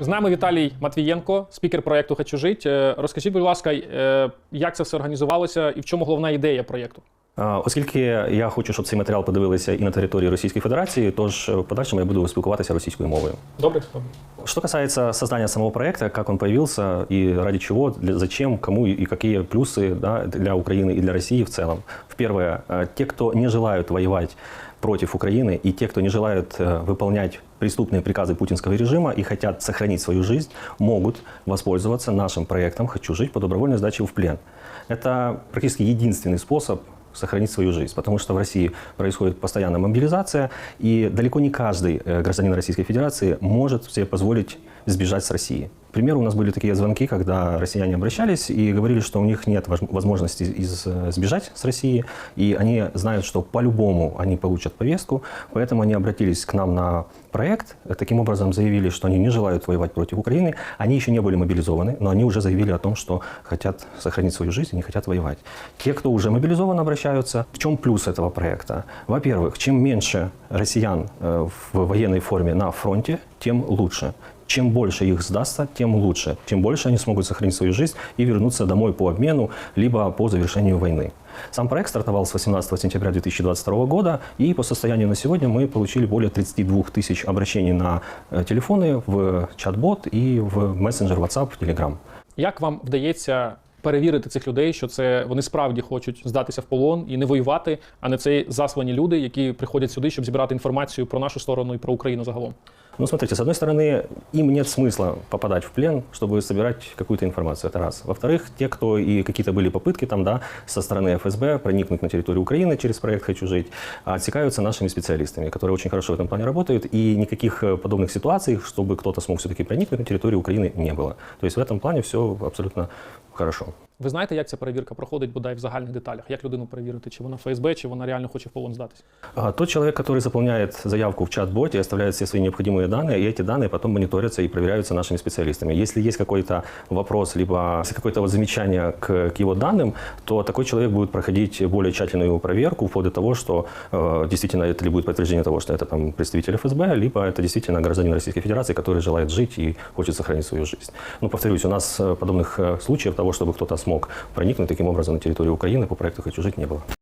З нами Віталій Матвієнко, спікер проєкту Хочу жить. Е, Розкажіть, будь ласка, е, як це все організувалося і в чому головна ідея проєкту? А, Оскільки я хочу, щоб цей матеріал подивилися і на території Російської Федерації, тож в подальшому я буду спілкуватися російською мовою. Добре, Что касается создания самого проекта, как он появился и ради чего, для, зачем, кому и какие плюсы да, для Украины и для России в целом. Первое, э, те, кто не желают воевать против Украины, и те, кто не желают э, выполнять преступные приказы путинского режима и хотят сохранить свою жизнь, могут воспользоваться нашим проектом «Хочу жить» по добровольной сдаче в плен. Это практически единственный способ сохранить свою жизнь, потому что в России происходит постоянная мобилизация, и далеко не каждый э, гражданин Российской Федерации может себе позволить сбежать с России. Примеру, у нас были такие звонки, когда россияне обращались и говорили, что у них нет возможности из, э, сбежать с России, и они знают, что по-любому они получат повестку, поэтому они обратились к нам на проект, таким образом заявили, что они не желают воевать против Украины, они еще не были мобилизованы, но они уже заявили о том, что хотят сохранить свою жизнь и не хотят воевать. Те, кто уже мобилизован, обращаются. В чем плюс этого проекта? Во-первых, чем меньше россиян э, в военной форме на фронте, тем лучше. Чем больше их сдастся, тем лучше. Тем больше они смогут сохранить свою жизнь и вернуться домой по обмену, либо по завершению войны. Сам проект стартовал с 18 сентября 2022 года, и по состоянию на сегодня мы получили более 32 тысяч обращений на э, телефоны, в чат-бот и в мессенджер WhatsApp, Telegram. Як вам вдається перевірити цих людей, що це вони справді хочуть здатися в полон і не воювати, а не це заслані люди, які приходять сюди, щоб зібрати інформацію про нашу сторону і про Україну загалом? Ну, смотрите, с одной стороны, им нет смысла попадать в плен, чтобы собирать какую-то информацию, это раз. Во-вторых, те, кто и какие-то были попытки там, да, со стороны ФСБ проникнуть на территорию Украины через проект «Хочу жить», отсекаются нашими специалистами, которые очень хорошо в этом плане работают, и никаких э, подобных ситуаций, чтобы кто-то смог все-таки проникнуть на территорию Украины, не было. То есть в этом плане все абсолютно хорошо. Ви знаєте, як ця перевірка проходить, бодай в загальних деталях? Як людину перевірити, чи вона ФСБ, чи вона реально хоче в полон здатись? А, Тот человек, который заполняет заявку в чат-боте, оставляет все свои необходимые данные, и эти данные потом мониторятся и проверяются нашими специалистами. Если есть какой-то вопрос, либо если какое-то вот замечание к, к его данным, то такой человек будет проходить более тщательную проверку, вплоть до того, что э, действительно это ли будет подтверждение того, что это там представитель ФСБ, либо это действительно гражданин Российской Федерации, который желает жить и хочет сохранить свою жизнь. Ну, повторюсь, у нас э, подобных э, случаев того, чтобы кто-то смог проникнуть таким образом на территорию Украины по проекту «Хочу жить» не было.